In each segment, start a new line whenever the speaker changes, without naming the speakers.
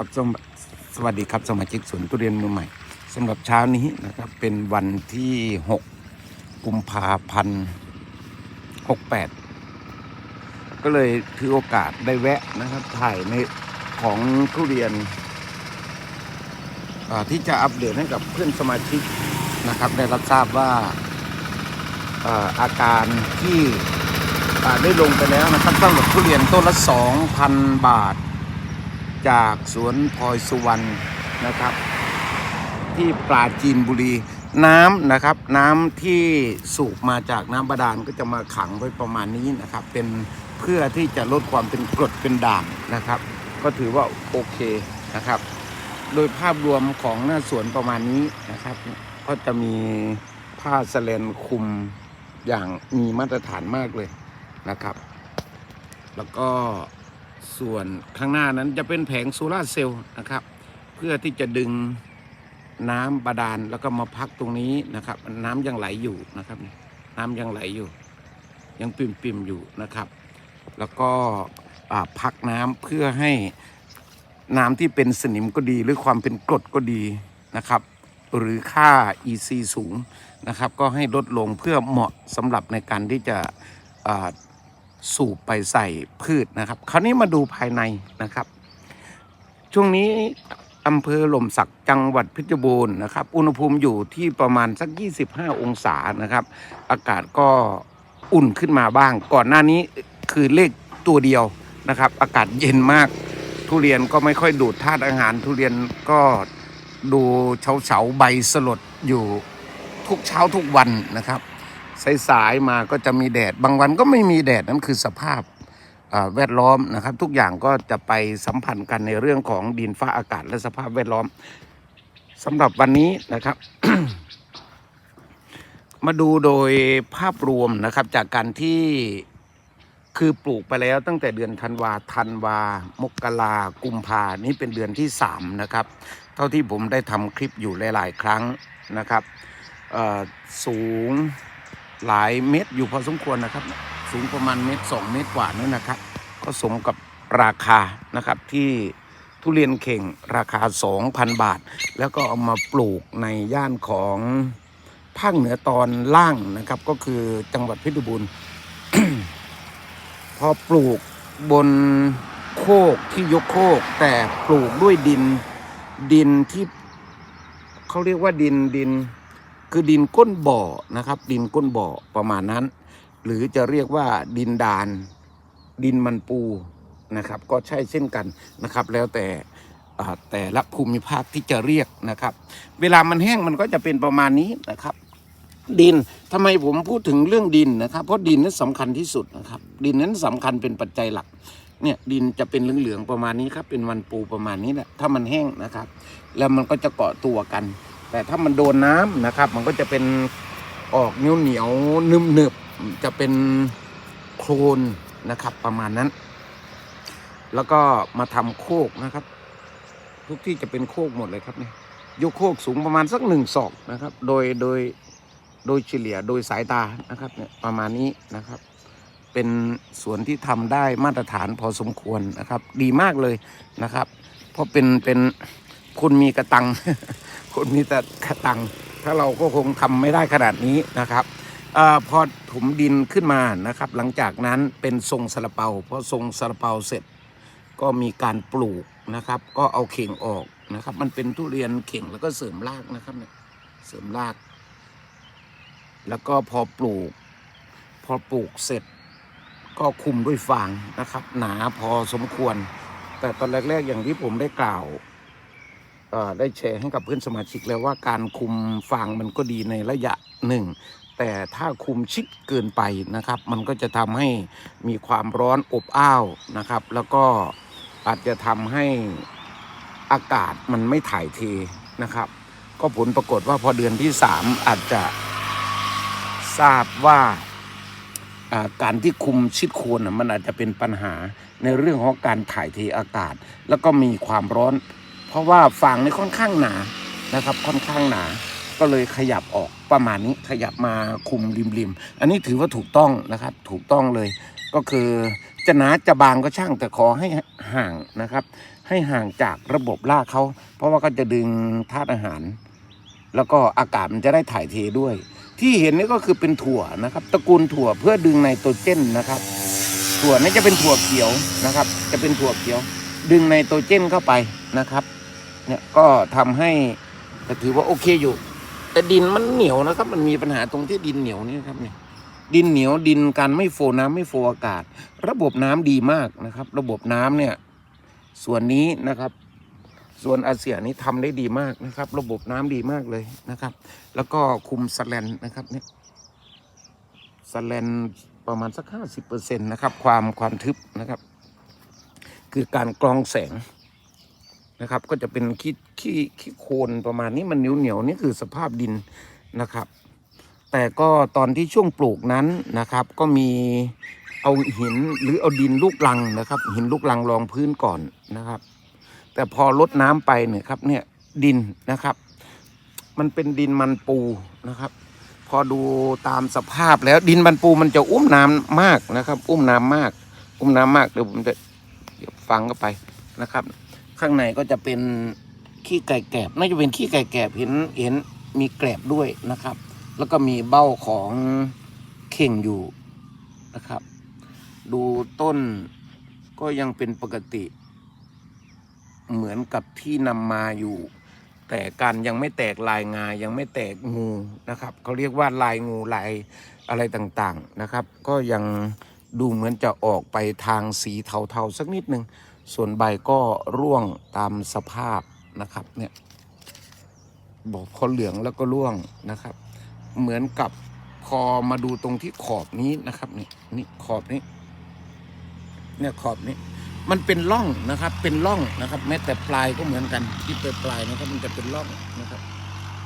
ครับสสวัสดีครับสมาชิกสวนทุเรียนมือใหม่สำหรับเช้านี้นะครับเป็นวันที่ 6 กุมภาพันธ์68 ก็เลยถือโอกาสได้แวะนะครับ ถ่ายในของทุเรียน ที่จะอัปเดตให้กับเพื่อนสมาชิกนะครับ ได้รับทราบว่าอาการที่ได้ลงไปแล้วนะครับสำหรับทุเรียนต้นละ 2,000 บาท จากสวนพลอยสุวรรณนะครับ ที่ปราจีนบุรีน้ำนะครับ น้ำที่สูบมาจากน้ำบาดาลก็จะมาขังไว้ประมาณนี้นะครับ เป็นเพื่อที่จะลดความเป็นกรดเป็นด่างนะครับ ก็ถือว่าโอเคนะครับ โดยภาพรวมของหน้าสวนประมาณนี้นะครับ ก็จะมีผ้าสแลนคุมอย่างมีมาตรฐานมากเลยนะครับ แล้วก็ ส่วนข้างหน้านั้นจะเป็นแผงโซลาร์เซลล์นะครับ เพื่อที่จะดึงน้ำบาดาลแล้วก็มาพักตรงนี้นะครับ น้ำยังไหลอยู่นะครับ น้ำยังไหลอยู่ ยังปิ่มปิมๆอยู่นะครับ แล้วก็พักน้ำเพื่อให้น้ำที่เป็นสนิมก็ดี หรือความเป็นกรดก็ดีนะครับ หรือค่า EC สูงนะครับ ก็ให้ลดลงเพื่อเหมาะสำหรับในการที่จะ สูบไปใส่พืชนะครับ คราวนี้มาดูภายในนะครับ ช่วงนี้อำเภอหล่มสักจังหวัดพชรบูรณ์นะครับ อุณหภูมิอยู่ที่ประมาณสัก 25 องศานะครับ อากาศก็อุ่นขึ้นมาบ้าง ก่อนหน้านี้คือเลขตัวเดียวนะครับ อากาศเย็นมาก ทุเรียนก็ไม่ค่อยดูดธาตุอาหาร ทุเรียนก็ดูเฉาเฉาใบสลดอยู่ทุกเช้าทุกวันนะครับ สายๆมาก็จะมีแดด บางวันก็ไม่มีแดดนั่นคือสภาพแวดล้อมนะครับ ทุกอย่างก็จะไปสัมพันธ์กันในเรื่องของดินฟ้าอากาศและสภาพแวดล้อมสำหรับวันนี้นะครับ มาดูโดยภาพรวมนะครับ จากการที่คือปลูกไปแล้วตั้งแต่เดือนธันวาธันวา มกรากุมภานี่เป็นเดือนที่สามนะครับ เท่าที่ผมได้ทำคลิปอยู่หลาย ๆ ครั้งนะครับเออสูง หลายเม็ดอยู่พอสมควรนะครับ สูงประมาณเมตรสองเมตรกว่านั่นนะครับ ก็สมกับราคานะครับที่ทุเรียนเข่งราคา 2,000 บาท แล้วก็เอามาปลูกในย่านของภาคเหนือตอนล่างนะครับ ก็คือจังหวัดเพชรบูรณ์พอปลูกบนโคกที่ยกโคก แต่ปลูกด้วยดินดินที่เขาเรียกว่าดินดิน คือดินก้นบ่อนะครับ ดินก้นบ่อประมาณนั้น หรือจะเรียกว่าดินดาน ดินมันปูนะครับ ก็ใช่เช่นกันนะครับ แล้วแต่แต่ละภูมิภาคที่จะเรียกนะครับ เวลามันแห้งมันก็จะเป็นประมาณนี้นะครับ ดินทำไมผมพูดถึงเรื่องดินนะครับ เพราะดินนั้นสำคัญที่สุดนะครับ ดินนั้นสำคัญเป็นปัจจัยหลักเนี่ยดินจะเป็นเหลืองๆประมาณนี้ครับ เป็นวันปูประมาณนี้แหละถ้ามันแห้งนะครับ แล้วมันก็จะเกาะตัวกัน แต่ถ้ามันโดนน้ำนะครับ มันก็จะเป็นออกเหนียวเหนียวๆนึบนึบๆจะเป็นโคลนนะครับ ประมาณนั้น แล้วก็มาทำโคกนะครับ ทุกที่จะเป็นโคกหมดเลยครับเนี่ยยกโคกสูงประมาณสักหนึ่งศอกนะครับ โดยโดยโดยเฉลี่ยโดยสายตานะครับเนี่ยประมาณนี้นะครับ เป็นสวนที่ทำได้มาตรฐานพอสมควรนะครับ ดีมากเลยนะครับ เพราะเป็นเป็นคนมีกระตัง คนมีแต่กระตังถ้าเราก็คงทำไม่ได้ขนาดนี้นะครับอพอถมดินขึ้นมานะครับ หลังจากนั้นเป็นทรงซาลาเปาพอทรงซาลาเปาเสร็จ ก็มีการปลูกนะครับ ก็เอาเข่งออกนะครับ มันเป็นทุเรียนเข่งแล้วก็เสริมรากนะครับเนี่ยเสริมราก แล้วก็พอปลูก พอปลูกเสร็จ ก็คุมด้วยฟางนะครับ หนาพอสมควร แต่ตอนแรกๆอย่างที่ผมได้กล่าว ได้แชร์ให้กับเพื่อนสมาชิกแล้วว่าการคุมฟางมันก็ดีในระยะหนึ่งแต่ถ้าคุมชิดเกินไปนะครับ มันก็จะทำให้มีความร้อนอบอ้าวนะครับ แล้วก็อาจจะทำให้อากาศมันไม่ถ่ายเทนะครับ ก็ผลปรากฏว่าพอเดือนที่สามอาจจะทราบว่าการที่คุมชิดโคนน่ะมันอาจจะเป็นปัญหาในเรื่องของการถ่ายเทอากาศ แล้วก็มีความร้อน เพราะว่าฟางนี่ค่อนข้างหนานะครับ ค่อนข้างหนาก็เลยขยับออกประมาณนี้ขยับมาคุมริมริมๆอันนี้ถือว่าถูกต้องนะครับ ถูกต้องเลย ก็คือจะหนาจะบางก็ช่างแต่ขอให้ห่างนะครับ ให้ห่างจากระบบรากเขา เพราะว่าก็จะดึงธาตุอาหาร แล้วก็อากาศมันจะได้ถ่ายเทด้วย ที่เห็นนี่ก็คือเป็นถั่วนะครับ ตระกูลถั่วเพื่อดึงไนโตรเจนนะครับ ถั่วนี่จะเป็นถั่วเขียวนะครับ จะเป็นถั่วเขียว ดึงไนโตรเจนเข้าไปนะครับ เนี่ยก็ทำให้ก็ถือว่าโอเคอยู่ แต่ดินมันเหนียวนะครับ มันมีปัญหาตรงที่ดินเหนียวนี่ครับเนี่ยดินเหนียวดินการไม่โฟน้ำไม่โฟอากาศ ระบบน้ำดีมากนะครับ ระบบน้ำเนี่ย ส่วนนี้นะครับ ส่วนอาเซียนนี่ทำได้ดีมากนะครับ ระบบน้ำดีมากเลยนะครับ แล้วก็คุมสแลนนะครับเนี่ยสแลนประมาณสักห้าสิบเปอร์เซ็นต์นะครับ ความความทึบนะครับ คือการกรองแสง นะครับ ก็จะเป็นขี้ขี้ขี้โคลนประมาณนี้มันเหนียวเหนียวนี่คือสภาพดินนะครับ แต่ก็ตอนที่ช่วงปลูกนั้นนะครับ ก็มีเอาหินหรือเอาดินลูกลังนะครับ หินลูกลังรองพื้นก่อนนะครับ แต่พอลดน้ำไปเนี่ยครับเนี่ยดินนะครับ มันเป็นดินมันปูนะครับ พอดูตามสภาพแล้วดินมันปูมันจะอุ้มน้ำมากนะครับ อุ้มน้ำมาก อุ้มน้ำมากเดี๋ยวผมจะเดี๋ยวฟังเข้าไปนะครับ ข้างในก็จะเป็นขี้ไก่แกบน่าจะเป็นขี้ไก่แกบเห็นเห็นมีแกลบด้วยนะครับ แล้วก็มีเบ้าของเข่งอยู่นะครับ ดูต้นก็ยังเป็นปกติ เหมือนกับที่นำมาอยู่ แต่การยังไม่แตกลายงายังไม่แตกงูนะครับเขาเรียกว่าลายงูลายอะไรต่างๆนะครับ ก็ยังดูเหมือนจะออกไปทางสีเทาๆสักนิดหนึ่ง ส่วนใบก็ร่วงตามสภาพนะครับเนี่ยบอกพอเหลืองแล้วก็ร่วงนะครับ เหมือนกับพอมาดูตรงที่ขอบนี้นะครับนี่นี่ขอบนี้ เนี่ยขอบนี้ มันเป็นร่องนะครับ เป็นร่องนะครับ แม้แต่ปลายก็เหมือนกันที่ปลายปลายนะครับ มันจะเป็นร่องนะครับ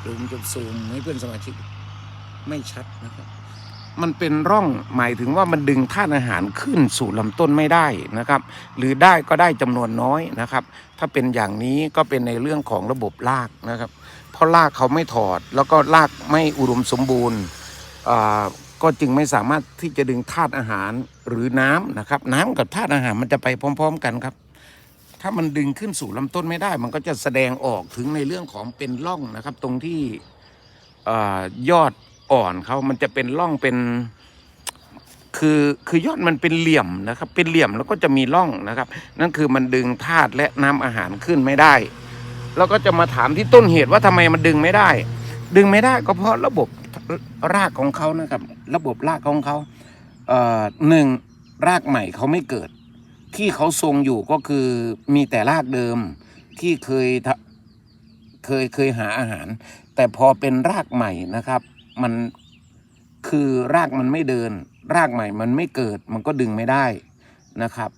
หรือมันจะซูมให้เพื่อนสมาชิกไม่ชัดนะครับ มันเป็นร่องหมายถึงว่ามันดึงธาตุอาหารขึ้นสู่ลำต้นไม่ได้นะครับ หรือได้ก็ได้จำนวนน้อยนะครับ ถ้าเป็นอย่างนี้ก็เป็นในเรื่องของระบบรากนะครับ เพราะรากเขาไม่ถอด แล้วก็รากไม่อุดมสมบูรณ์อ่าก็จึงไม่สามารถที่จะดึงธาตุอาหารหรือน้ำนะครับ น้ำกับธาตุอาหารมันจะไปพร้อม ๆ กันครับ ถ้ามันดึงขึ้นสู่ลำต้นไม่ได้ มันก็จะแสดงออกถึงในเรื่องของเป็นร่องนะครับ ตรงที่อยอด อ่อนเขามันจะเป็นร่องเป็น คือคือยอดมันเป็นเหลี่ยมนะครับ เป็นเหลี่ยมแล้วก็จะมีร่องนะครับ นั่นคือมันดึงธาตุและน้ำอาหารขึ้นไม่ได้ แล้วก็จะมาถามที่ต้นเหตุว่าทำไมมันดึงไม่ได้ ดึงไม่ได้ก็เพราะระบบรากของเขานะครับ ระบบรากของเขาเอ่อหนึ่งรากใหม่เขาไม่เกิด ที่เขาทรงอยู่ก็คือมีแต่รากเดิมที่เคยเคยเคยหาอาหาร แต่พอเป็นรากใหม่นะครับ มันคือรากมันไม่เดิน รากใหม่มันไม่เกิด มันก็ดึงไม่ได้นะครับ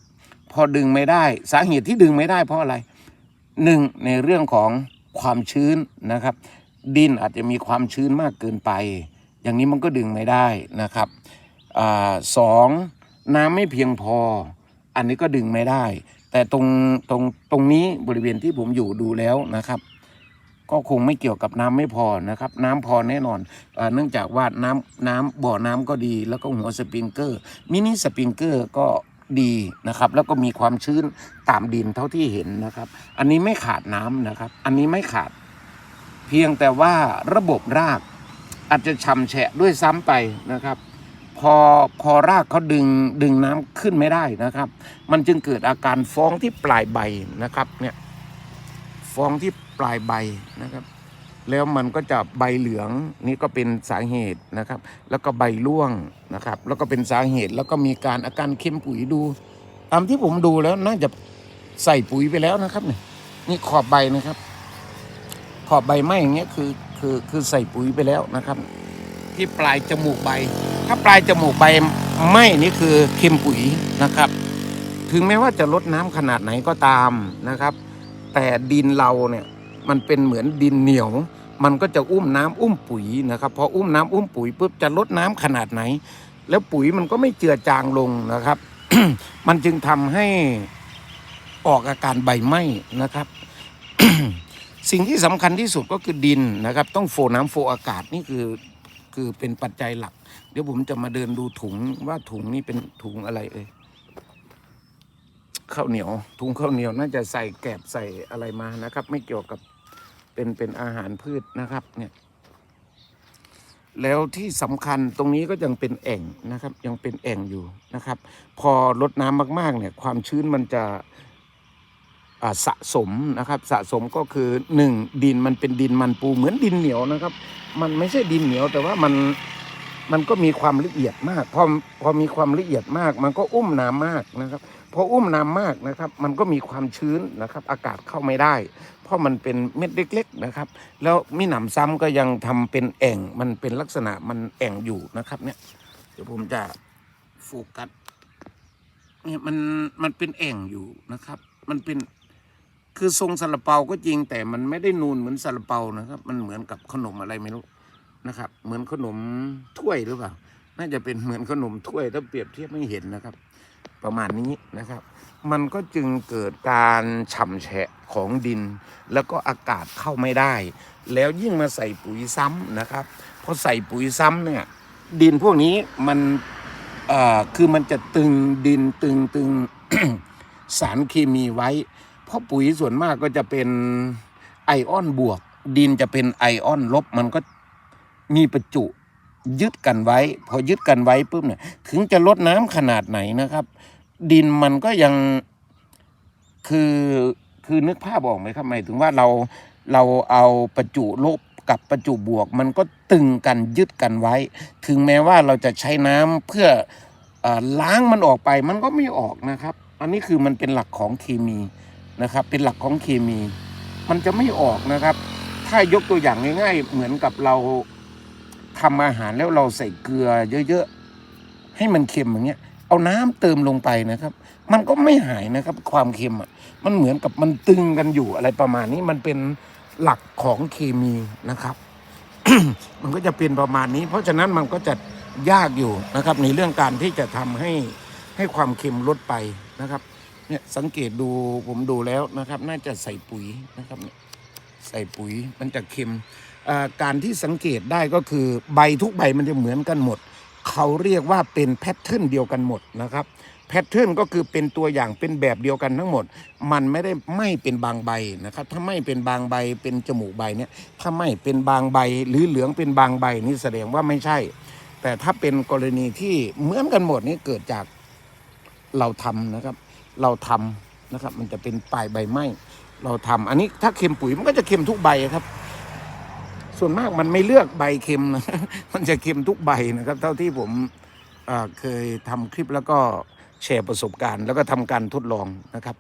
พอดึงไม่ได้สาเหตุที่ดึงไม่ได้เพราะอะไรหนึ่งในเรื่องของความชื้นนะครับ ดินอาจจะมีความชื้นมากเกินไป อย่างนี้มันก็ดึงไม่ได้นะครับอสองน้ำไม่เพียงพอ อันนี้ก็ดึงไม่ได้ แต่ตรงตรงตรงนี้บริเวณที่ผมอยู่ดูแล้วนะครับ ก็คงไม่เกี่ยวกับน้ำไม่พอนะครับ น้ำพอแน่นอนอเนื่องจากว่าน้ำน้ำบ่อน้ำก็ดี แล้วก็หัวสปริงเกอร์มินิสปริงเกอร์ก็ดีนะครับ แล้วก็มีความชื้นตามดินเท่าที่เห็นนะครับ อันนี้ไม่ขาดน้ำนะครับ อันนี้ไม่ขาด เพียงแต่ว่าระบบรากอาจจะชำแฉะด้วยซ้ำไปนะครับ พอพอรากเขาดึงดึงน้ำขึ้นไม่ได้นะครับ มันจึงเกิดอาการฟ้องที่ปลายใบนะครับเนี่ยฟ้องที่ ปลายใบนะครับ แล้วมันก็จะใบเหลืองนี่ก็เป็นสาเหตุนะครับ แล้วก็ใบร่วงนะครับ แล้วก็เป็นสาเหตุแล้วก็มีการอาการเค็มปุ๋ยดู ตามที่ผมดูแล้วน่าจะใส่ปุ๋ยไปแล้วนะครับเนี่ยนี่ขอบใบนะครับ ขอบใบไหมอย่างเงี้ยคือคือคือใส่ปุ๋ยไปแล้วนะครับ ที่ปลายจมูกใบ ถ้าปลายจมูกใบไหมนี่คือเค็มปุ๋ยนะครับ ถึงแม้ว่าจะลดน้ำขนาดไหนก็ตามนะครับ แต่ดินเราเนี่ย มันเป็นเหมือนดินเหนียว มันก็จะอุ้มน้ำอุ้มปุ๋ยนะครับพออุ้มน้ำอุ้มปุ๋ยปุ๊บจะลดน้ำขนาดไหน แล้วปุ๋ยมันก็ไม่เจือจางลงนะครับ มันจึงทำให้ออกอาการใบไหม้นะครับสิ่งที่สำคัญที่สุดก็คือดินนะครับ ต้องโฟน้ำโฟอากาศนี่คือคือเป็นปัจจัยหลัก เดี๋ยวผมจะมาเดินดูถุงว่าถุงนี่เป็นถุงอะไรเอ่ยข้าวเหนียวถุงข้าวเหนียวน่าจะใส่แกบใส่อะไรมานะครับ ไม่เกี่ยวกับ เป็นเป็นอาหารพืชนะครับ เนี่ย แล้วที่สำคัญตรงนี้ก็ยังเป็นแอ่งนะครับ ยังเป็นแอ่งอยู่นะครับ พอลดน้ำมาก ๆ เนี่ย ความชื้นมันจะสะสมนะครับ สะสมก็คือหนึ่งดินมันเป็นดินมันปูเหมือนดินเหนียวนะครับ มันไม่ใช่ดินเหนียว แต่ว่ามันมันก็มีความละเอียดมาก พอพอมีความละเอียดมาก มันก็อุ้มน้ำมากนะครับ พออุ้มน้ำมากนะครับ มันก็มีความชื้นนะครับ อากาศเข้าไม่ได้ เพราะมันเป็นเม็ดเล็ก ๆนะครับ แล้วมีหนำซ้ำก็ยังทำเป็นแอ่งมันเป็นลักษณะมันแอ่งอยู่นะครับ เนี่ย เดี๋ยวผมจะโฟกัสเนี่ยมันมันเป็นแอ่งอยู่นะครับ มันเป็นคือทรงซาลาเปาก็จริง แต่มันไม่ได้นูนเหมือนซาลาเปานะครับ มันเหมือนกับขนมอะไรไม่รู้นะครับ เหมือนขนมถ้วยหรือเปล่า น่าจะเป็นเหมือนขนมถ้วยถ้าเปรียบเทียบไม่เห็นนะครับ ประมาณนี้นะครับ มันก็จึงเกิดการฉ่ำแฉะของดิน แล้วก็อากาศเข้าไม่ได้ แล้วยิ่งมาใส่ปุ๋ยซ้ำนะครับพอใส่ปุ๋ยซ้ำเนี่ย ดินพวกนี้มันคือมันจะตึงดินตึงตึงสารเคมีไว้ เพราะปุ๋ยส่วนมากก็จะเป็นไอออนบวก ดินจะเป็นไอออนลบ มันก็มีประจุ ยึดกันไว้ พอยึดกันไว้ปุ๊บเนี่ย ถึงจะลดน้ำขนาดไหนนะครับ ดินมันก็ยังคือคือนึกภาพออกไหมครับหมายถึงว่าเราเราเอาประจุลบกับประจุบวก มันก็ตึงกันยึดกันไว้ ถึงแม้ว่าเราจะใช้น้ำเพื่ออล้างมันออกไปมันก็ไม่ออกนะครับ อันนี้คือมันเป็นหลักของเคมีนะครับ เป็นหลักของเคมี มันจะไม่ออกนะครับ ถ้ายกตัวอย่างง่าย ๆ เหมือนกับเรา ทำอาหารแล้วเราใส่เกลือเยอะๆ ให้มันเค็มอย่างเงี้ย เอาน้ำเติมลงไปนะครับ มันก็ไม่หายนะครับ ความเค็มอะ มันเหมือนกับมันตึงกันอยู่อะไรประมาณนี้ มันเป็นหลักของเคมีนะครับ มันก็จะเป็นประมาณนี้ เพราะฉะนั้นมันก็จะยากอยู่นะครับ ในเรื่องการที่จะทำให้ให้ความเค็มลดไปนะครับ เนี่ยสังเกตดูผมดูแล้วนะครับ น่าจะใส่ปุ๋ยนะครับ ใส่ปุ๋ยมันจะเค็ม การที่สังเกตได้ก็คือใบทุกใบมันจะเหมือนกันหมด เขาเรียกว่าเป็นแพทเทิร์นเดียวกันหมดนะครับแพทเทิร์นก็คือเป็นตัวอย่างเป็นแบบเดียวกันทั้งหมด มันไม่ได้ไม่เป็นบางใบนะครับถ้าไม่เป็นบางใบเป็นจมูกใบเนี่ยถ้าไม่เป็นบางใบหรือเหลืองเป็นบางใบนี่แสดงว่าไม่ใช่ แต่ถ้าเป็นกรณีที่เหมือนกันหมดนี่เกิดจากเราทำนะครับ เราทำนะครับมันจะเป็นปลายใบไม้เราทำอันนี้ถ้าเค็มปุ๋ยมันก็จะเค็มทุกใบครับ ส่วนมากมันไม่เลือกใบเค็มนะมันจะเค็มทุกใบนะครับ เท่าที่ผมเคยทำคลิปแล้วก็แชร์ประสบการณ์ แล้วก็ทำการทดลองนะครับ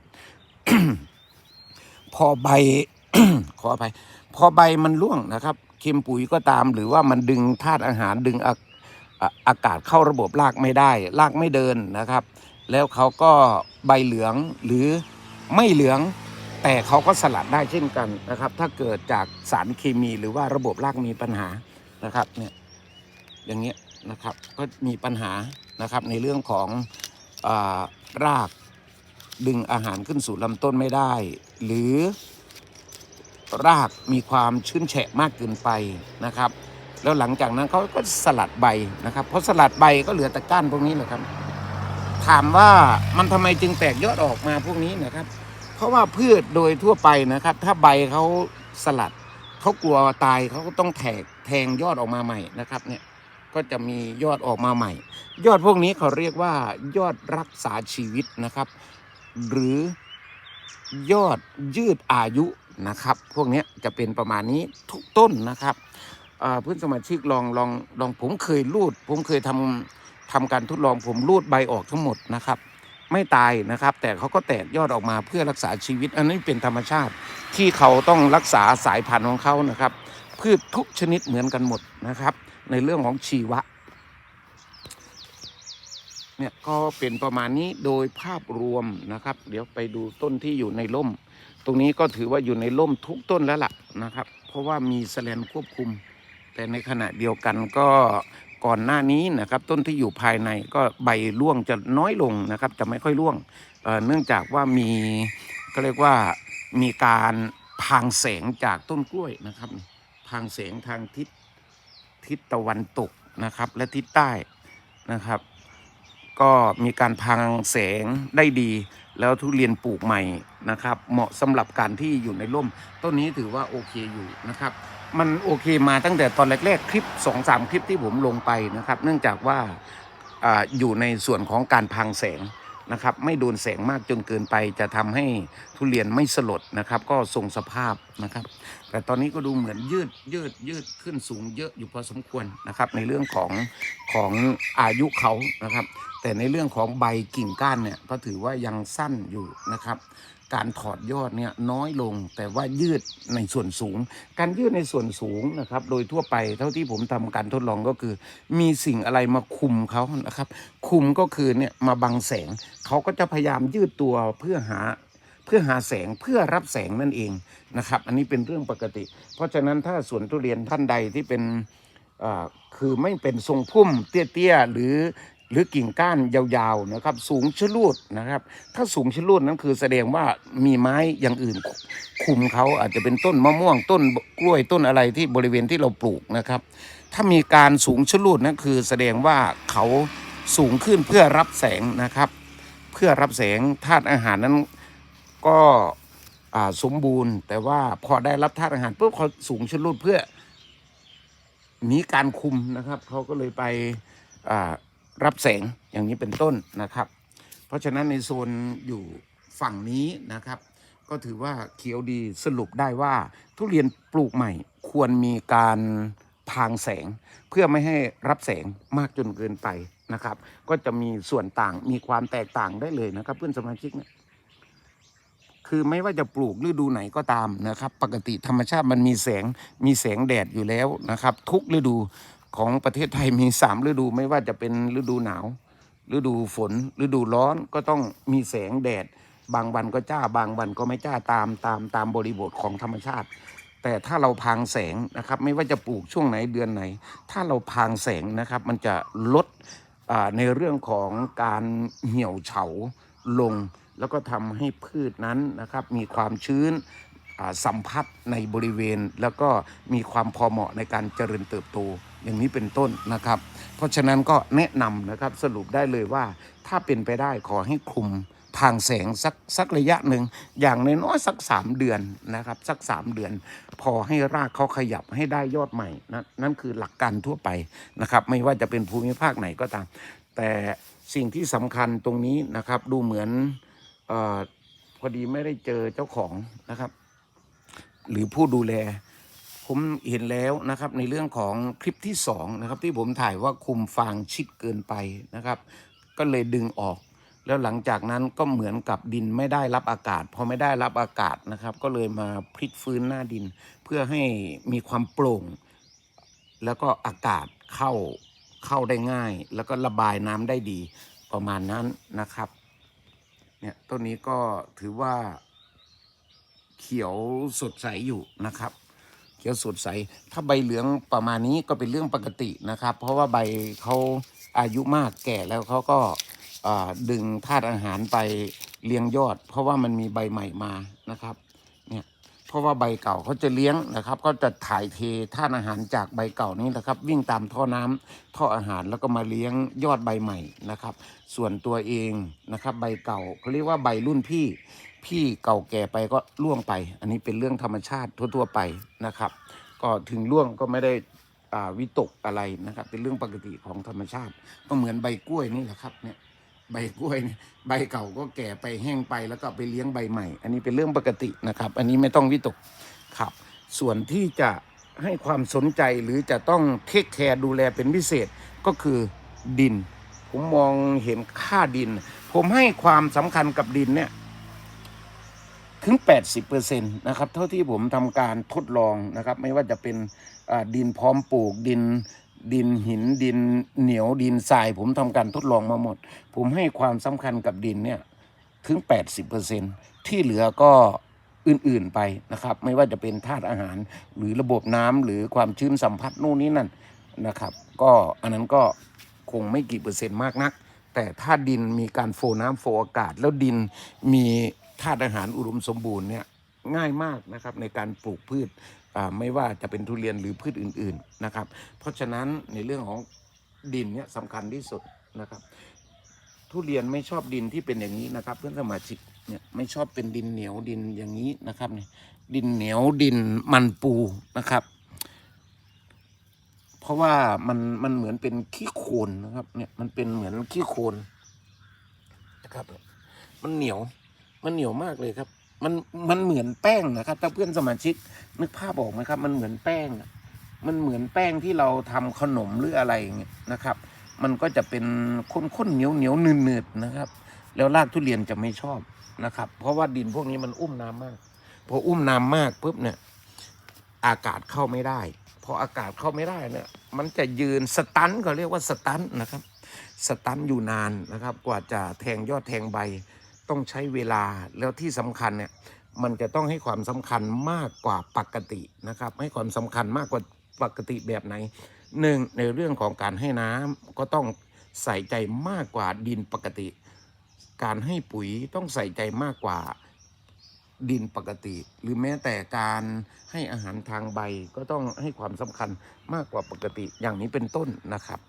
พอใบขออภัยพอใบมันร่วงนะครับเค็มปุ๋ยก็ตาม หรือว่ามันดึงธาตุอาหารดึงอออากาศเข้าระบบรากไม่ได้รากไม่เดินนะครับ แล้วเขาก็ใบเหลืองหรือไม่เหลือง แต่เขาก็สลัดได้เช่นกันนะครับ ถ้าเกิดจากสารเคมีหรือว่าระบบรากมีปัญหานะครับเนี่ยอย่างเงี้ยนะครับก็มีปัญหานะครับในเรื่องของอารากดึงอาหารขึ้นสู่ลำต้นไม่ได้ หรือรากมีความชื้นแฉะมากเกินไปนะครับ แล้วหลังจากนั้นเขาก็สลัดใบนะครับพอสลัดใบก็เหลือแต่ก้านพวกนี้แหละครับ ถามว่ามันทำไมจึงแตกยอดออกมาพวกนี้นะครับ เพราะว่าพืชโดยทั่วไปนะครับ ถ้าใบเขาสลัดเขากลัวตายเขาก็ต้องแทกแทงยอดออกมาใหม่นะครับ เนี่ยก็จะมียอดออกมาใหม่ ยอดพวกนี้เขาเรียกว่ายอดรักษาชีวิตนะครับ หรือยอดยืดอายุนะครับ พวกนี้จะเป็นประมาณนี้ทุกต้นนะครับเพื่อนสมาชิกลองลองลองผมเคยรูด ผมเคยทำทำการทดลองผมรูดใบออกทั้งหมดนะครับ ไม่ตายนะครับ แต่เขาก็แตกยอดออกมาเพื่อรักษาชีวิต อันนี้เป็นธรรมชาติที่เขาต้องรักษาสายพันธุ์ของเขานะครับ พืชทุกชนิดเหมือนกันหมดนะครับ ในเรื่องของชีวะเนี่ยก็เป็นประมาณนี้โดยภาพรวมนะครับ เดี๋ยวไปดูต้นที่อยู่ในร่ม ตรงนี้ก็ถือว่าอยู่ในร่มทุกต้นแล้วล่ะนะครับ เพราะว่ามีแสแลนควบคุม แต่ในขณะเดียวกันก็ ก่อนหน้านี้นะครับต้นที่อยู่ภายในก็ใบร่วงจะน้อยลงนะครับ จะไม่ค่อยร่วงเเนื่องจากว่ามีก็เรียกว่ามีการพรางแสงจากต้นกล้วยนะครับพรางแสงทางทิศทิศตะวันตกนะครับ และทิศใต้นะครับ ก็มีการพรางแสงได้ดี แล้วทุเรียนปลูกใหม่นะครับ เหมาะสำหรับการที่อยู่ในร่มต้นนี้ถือว่าโอเคอยู่นะครับ มันโอเคมาตั้งแต่ตอนแรกๆ คลิป2อสามคลิปที่ผมลงไปนะครับ เนื่องจากว่าอาอยู่ในส่วนของการพังแสงนะครับ ไม่โดนแสงมากจนเกินไป จะทำให้ทุเรียนไม่สลดนะครับ ก็ทรงสภาพนะครับ แต่ตอนนี้ก็ดูเหมือนยืดยืดยืดขึ้นสูงเยอะอยู่พอสมควรนะครับ ในเรื่องของของอายุเขานะครับ แต่ในเรื่องของใบกิ่งก้านเนี่ยก็ถือว่ายังสั้นอยู่นะครับ การถอดยอดเนี่ยน้อยลงแต่ว่ายืดในส่วนสูง การยืดในส่วนสูงนะครับ โดยทั่วไปเท่าที่ผมทำการทดลองก็คือ มีสิ่งอะไรมาคุมเขานะครับ คุมก็คือเนี่ยมาบังแสงเขาก็จะพยายามยืดตัวเพื่อหาเพื่อหาแสงเพื่อรับแสงนั่นเองนะครับ อันนี้เป็นเรื่องปกติ เพราะฉะนั้นถ้าสวนทุเรียนท่านใดที่เป็นอ่าคือไม่เป็นทรงพุ่มเตี้ยๆหรือ หรือกิ่งก้านยาวๆนะครับ สูงชะลูดนะครับ ถ้าสูงชะลูดนั้นคือแสดงว่ามีไม้อย่างอื่นคุมเขาอาจจะเป็นต้นมะม่วงต้นกล้วยต้นอะไรที่บริเวณที่เราปลูกนะครับ ถ้ามีการสูงชะลูดนั่นคือแสดงว่าเขาสูงขึ้นเพื่อรับแสงนะครับ เพื่อรับแสงธาตุอาหารนั้นก็สมบูรณ์ แต่ว่าพอได้รับธาตุอาหารปุ๊บเขาสูงชะลูดเพื่อหนีการคุมนะครับเขาก็เลยไปอ่า รับแสงอย่างนี้เป็นต้นนะครับ เพราะฉะนั้นในโซนอยู่ฝั่งนี้นะครับ ก็ถือว่าเขียวดีสรุปได้ว่า ทุเรียนปลูกใหม่ควรมีการพางแสงเพื่อไม่ให้รับแสงมากจนเกินไปนะครับ ก็จะมีส่วนต่างมีความแตกต่างได้เลยนะครับ เพื่อนสมาชิกเนี่ยคือไม่ว่าจะปลูกฤดูไหนก็ตามนะครับ ปกติธรรมชาติมันมีแสงมีแสงแดดอยู่แล้วนะครับ ทุกฤดู ของประเทศไทยมีสามฤดูไม่ว่าจะเป็นฤดูหนาว ฤดูฝน ฤดูร้อนก็ต้องมีแสงแดด บางวันก็จ้าบางวันก็ไม่จ้าตามตามตามบริบทของธรรมชาติ แต่ถ้าเราพางแสงนะครับ ไม่ว่าจะปลูกช่วงไหนเดือนไหน ถ้าเราพางแสงนะครับ มันจะลดในเรื่องของการเหี่ยวเฉาลง แล้วก็ทำให้พืชนั้นนะครับมีความชื้นสัมผัสในบริเวณ แล้วก็มีความพอเหมาะในการเจริญเติบโต อย่างนี้เป็นต้นนะครับ เพราะฉะนั้นก็แนะนำนะครับสรุปได้เลยว่าถ้าเป็นไปได้ขอให้คลุมทางแสงสักสักระยะหนึ่งอย่างน้อยๆสัก 3 เดือนนะครับ สัก 3 เดือน พอให้รากเขาขยับให้ได้ยอดใหม่นะนั่นคือหลักการทั่วไปนะครับ ไม่ว่าจะเป็นภูมิภาคไหนก็ตาม แต่สิ่งที่สำคัญตรงนี้นะครับ ดูเหมือนออพอดีไม่ได้เจอเจ้าของนะครับ หรือผู้ดูแล ผมเห็นแล้วนะครับในเรื่องของคลิปที่สองนะครับที่ผมถ่ายว่าคุมฟางชิดเกินไปนะครับ ก็เลยดึงออก แล้วหลังจากนั้นก็เหมือนกับดินไม่ได้รับอากาศพอไม่ได้รับอากาศนะครับ ก็เลยมาพลิกฟื้นหน้าดิน เพื่อให้มีความโปร่ง แล้วก็อากาศเข้าเข้าได้ง่าย แล้วก็ระบายน้ำได้ดีประมาณนั้นนะครับเนี่ยต้นนี้ก็ถือว่าเขียวสดใสอยู่นะครับ ขียวสดใส ถ้าใบเหลืองประมาณนี้ก็เป็นเรื่องปกตินะครับ เพราะว่าใบเขาอายุมากแก่แล้วเขาก็ดึงธาตุอาหารไปเลี้ยงยอด เพราะว่ามันมีใบใหม่มานะครับ ราะว่าใบเก่าเขาจะเลี้ยงนะครับ ก็จะถ่ายเทธาตุอาหารจากใบเก่านี้นะครับ วิ่งตามท่อน้ำท่ออาหารแล้วก็มาเลี้ยงยอดใบใหม่นะครับ ส่วนตัวเองนะครับ ใบเก่าเขาเรียกว่าใบรุ่นพี่พี่เก่าแก่ไปก็ล่วงไป อันนี้เป็นเรื่องธรรมชาติทั่ว ๆ ไปนะครับ ก็ถึงล่วงก็ไม่ได้อ่าวิตกอะไรนะครับ เป็นเรื่องปกติของธรรมชาติก็เหมือนใบกล้วยนี่แหละครับเนี่ย ใบกล้วยเนี่ยใบเก่าก็แก่ไปแห้งไปแล้วก็ไปเลี้ยงใบใหม่ อันนี้เป็นเรื่องปกตินะครับ อันนี้ไม่ต้องวิตกครับ ส่วนที่จะให้ความสนใจหรือจะต้องเทคแคร์ดูแลเป็นพิเศษก็คือดิน ผมมองเห็นค่าดิน ผมให้ความสำคัญกับดินเนี่ยถึง 80%นะครับ เท่าที่ผมทำการทดลองนะครับ ไม่ว่าจะเป็นดินพร้อมปลูกดิน ดินหินดินเหนียวดินทราย ผมทำการทดลองมาหมด ผมให้ความสำคัญกับดินเนี่ยถึง 80%ที่เหลือก็อื่นๆไปนะครับ ไม่ว่าจะเป็นธาตุอาหาร หรือระบบน้ำหรือความชื้นสัมผัสนู่นนี่นั่นนะครับ ก็อันนั้นก็คงไม่กี่เปอร์เซ็นต์มากนัก แต่ถ้าดินมีการโฟน้ำโฟอากาศ แล้วดินมีธาตุอาหารอุดมสมบูรณ์เนี่ยง่ายมากนะครับในการปลูกพืช ไม่ว่าจะเป็นทุเรียนหรือพืชอื่น ๆนะครับ เพราะฉะนั้นในเรื่องของดินเนี่ยสำคัญที่สุดนะครับ ทุเรียนไม่ชอบดินที่เป็นอย่างนี้นะครับ เพื่อนสมาชิกเนี่ยไม่ชอบเป็นดินเหนียวดินอย่างนี้นะครับเนี่ยดินเหนียวดินมันปูนะครับ เพราะว่ามันมันเหมือนเป็นขี้โคลนนะครับเนี่ยมันเป็นเหมือนขี้โคลนนะครับ มันเหนียวมันเหนียวมากเลยครับ มันมันเหมือนแป้งนะครับ ถ้าเพื่อนสมาชิกนึกภาพออกไหมครับ มันเหมือนแป้งมันเหมือนแป้งที่เราทำขนมหรืออะไรอย่างเงี้ยนะครับ มันก็จะเป็นข้นๆเหนียวเหนียวๆหนืดๆนะครับ แล้วรากทุเรียนจะไม่ชอบนะครับ เพราะว่าดินพวกนี้มันอุ้มน้ำมากพออุ้มน้ำมากปุ๊บเนี่ย อากาศเข้าไม่ได้พออากาศเข้าไม่ได้เนี่ย มันจะยืนสตันเขาเรียกว่าสตันนะครับ สตันอยู่นานนะครับ กว่าจะแทงยอดแทงใบ ต้องใช้เวลาแล้วที่สำคัญเนี่ยมันจะต้องให้ความสำคัญมากกว่าปกตินะครับ ให้ความสำคัญมากกว่าปกติแบบไหนหนึ่งในเรื่องของการให้น้ำก็ต้องใส่ใจมากกว่าดินปกติ การให้ปุ๋ยต้องใส่ใจมากกว่าดินปกติ หรือแม้แต่การให้อาหารทางใบก็ต้องให้ความสำคัญมากกว่าปกติอย่างนี้เป็นต้นนะครับ